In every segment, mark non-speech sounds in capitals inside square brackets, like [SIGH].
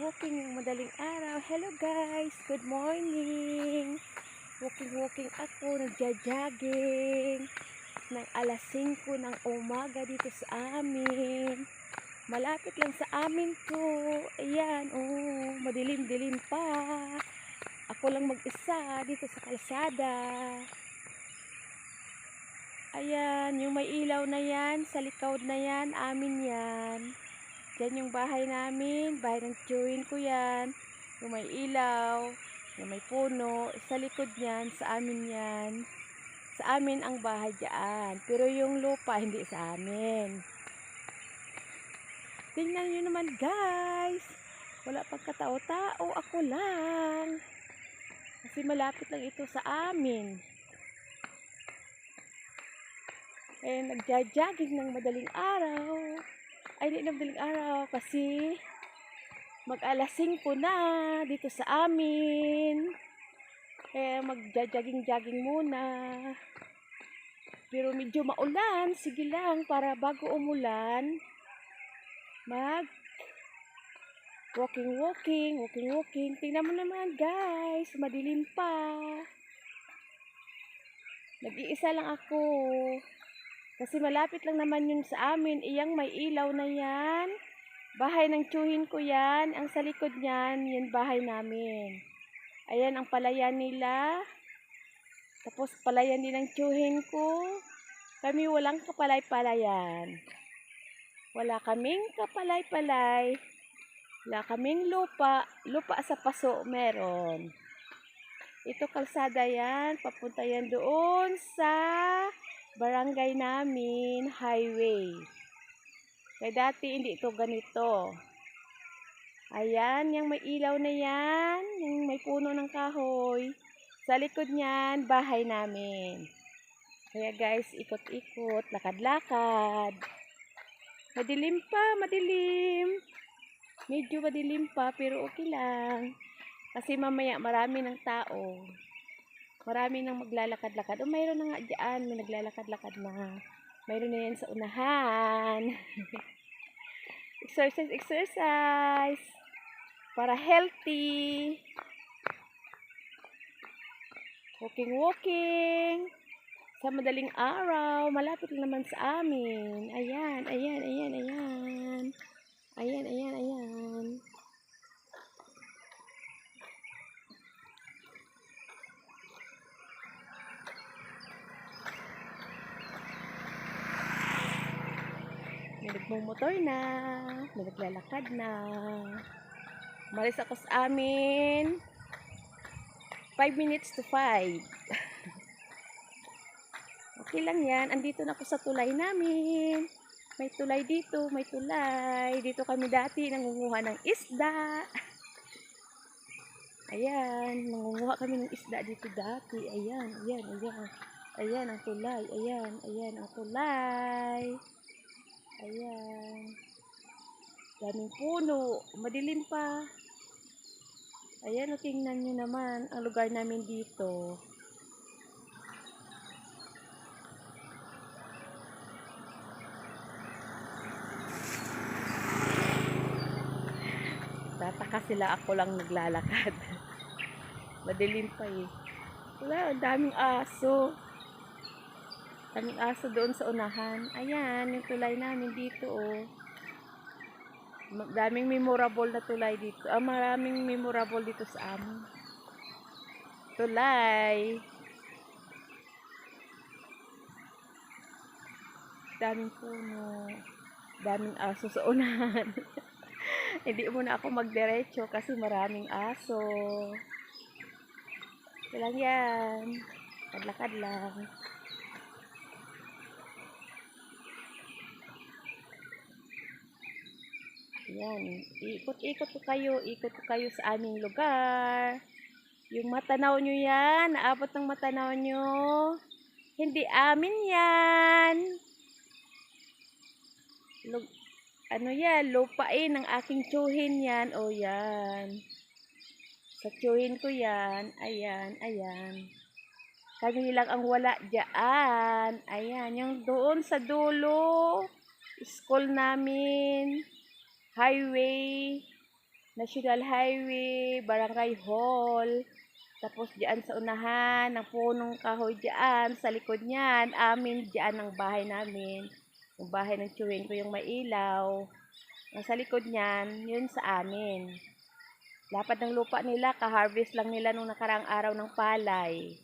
walking ng madaling araw. Hello guys, good morning. Walking walking ako, nagja-jogging ng alas 5 ng umaga dito sa amin. Malapit lang sa amin to. Ayan, oh, madilim-dilim pa. Ako lang mag-isa dito sa kalsada. Ayan, yung may ilaw na yan, sa likod na yan, amin yan. Yan yung bahay namin, bahay ng chewin ko yan. Yung may ilaw, yung may puno, sa likod yan, sa amin yan. Sa amin ang bahay dyan. Pero yung lupa, hindi sa amin. Tingnan nyo naman guys. Wala pang katao-tao, ako lang. Kasi malapit lang ito sa amin. Eh, nagja-jogging ng madaling araw. Ay, hindi na madaling araw kasi mag-alas 5 na dito sa amin. Eh, magja-jogging-jogging muna. Pero medyo maulan. Sige lang, para bago umulan, mag walking walking, walking walking. Tingnan mo naman guys, madilim pa. Nag-iisa lang ako. Kasi malapit lang naman yun sa amin. Iyang may ilaw na yan. Bahay ng tsuhin ko yan. Ang sa likod niyan, yan bahay namin. Ayan ang palayan nila. Tapos palayan din ng tsuhin ko. Kami walang kapalay-palayan. Wala kaming kapalay-palay. Wala kaming lupa. Lupa sa paso meron. Ito kalsada yan. Papunta yan doon sa barangay namin, highway. Kaya dati hindi ito ganito. Ayan, yung may ilaw na yan. Yung may puno ng kahoy. Sa likod niyan, bahay namin. Kaya guys, ikot-ikot, lakad-lakad. Madilim pa, madilim. Medyo madilim pa, pero okay lang. Kasi mamaya marami ng tao. Marami nang maglalakad-lakad. O mayroon na nga dyan, may naglalakad-lakad na. Mayroon na yan sa unahan. [LAUGHS] exercise, exercise. Para healthy. Walking, walking. Sa madaling araw, malapit naman sa amin. Ayan, ayan, ayan, ayan. Ayan, ayan, ayan. May nagmumotor na. May naglalakad na. Maris ako sa amin. 5 minutes to 5. [LAUGHS] okay lang yan. Andito na ako sa tulay namin. May tulay dito, may tulay. Dito kami dati nangunguha ng isda. Ayan, nangunguha kami ng isda dito dati. Ayan, ayan, ayan. Ayan ang tulay. Ayan, ayan ang tulay. Ayan. Daming puno. Madilim pa. Ayan, o tingnan nyo naman ang lugar namin dito. Tataka sila ako lang naglalakad. [LAUGHS] Madilim pa eh. Wala, daming aso. Daming aso doon sa unahan. Ayan, yung tulay namin dito oh. Daming memorable na tulay dito. Ah, maraming memorable dito sa amin. Tulay. Daming puno. Daming aso sa unahan. [LAUGHS] Hindi muna ako magdiretso kasi maraming aso. Kailang yan. Kadlakad lang. Yan. Ikot-ikot ko kayo. Ikot ko kayo sa aming lugar. Yung matanaw nyo yan. Naabot ng matanaw nyo. Hindi amin yan. Lug- ano yan? Lupain ng aking tsuhin yan. O yan. Sa tsuhin ko yan. Ayan. Ayan. Kami lang ang wala dyan. Ayan. Yung doon sa dulo. School namin highway. National Highway, Barangay Hall. Tapos diyan sa unahan, ng punong kahoy diyan, sa likod niyan, amin diyan ang bahay namin. Yung bahay ng chewing ko yung may ilaw. Ang sa likod niyan, yun sa amin. Lapad ng lupa nila, ka-harvest lang nila nung nakarang araw ng palay.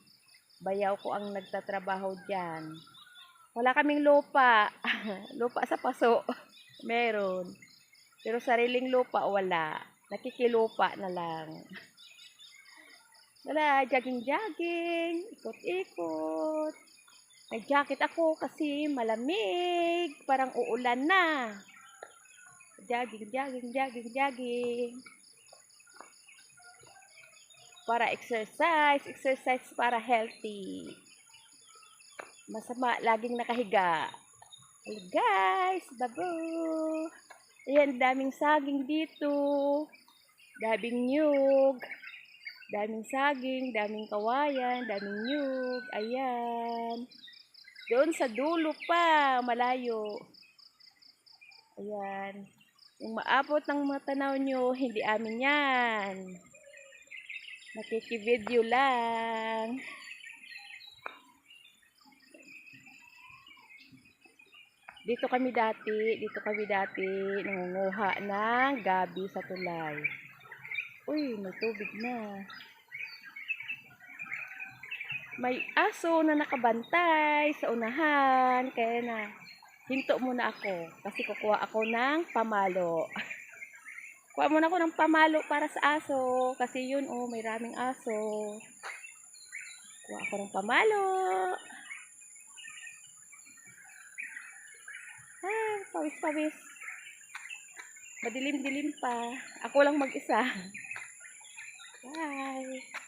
Bayaw ko ang nagtatrabaho diyan. Wala kaming lupa. [LAUGHS] lupa sa paso. Meron. Pero sariling lupa, wala. Nakikilupa na lang. Wala, jogging-jogging, ikot-ikot. Nag-jacket ako kasi malamig, parang uulan na. Jogging, jogging, jogging, jogging. Para exercise, exercise para healthy. Masama, laging nakahiga. Hello guys, babo. Ayan, daming saging dito. Daming nyug. Daming saging, daming kawayan, daming nyug. Ayan. Doon sa dulo pa, malayo. Ayan. Yung maabot ng mga tanaw nyo, hindi amin yan. Nakikivideo lang. Dito kami dati, dito kami dati nangunguha ng gabi sa tulay. Uy, may tubig na. May aso na nakabantay sa unahan. Kaya na, hinto muna ako. Kasi kukuha ako ng pamalo. [LAUGHS] Kuha muna ako ng pamalo para sa aso. Kasi yun, oh, may raming aso. Kuha ako ng pamalo. Ah, pawis-pawis. Madilim-dilim pa. Ako lang mag-isa. Bye.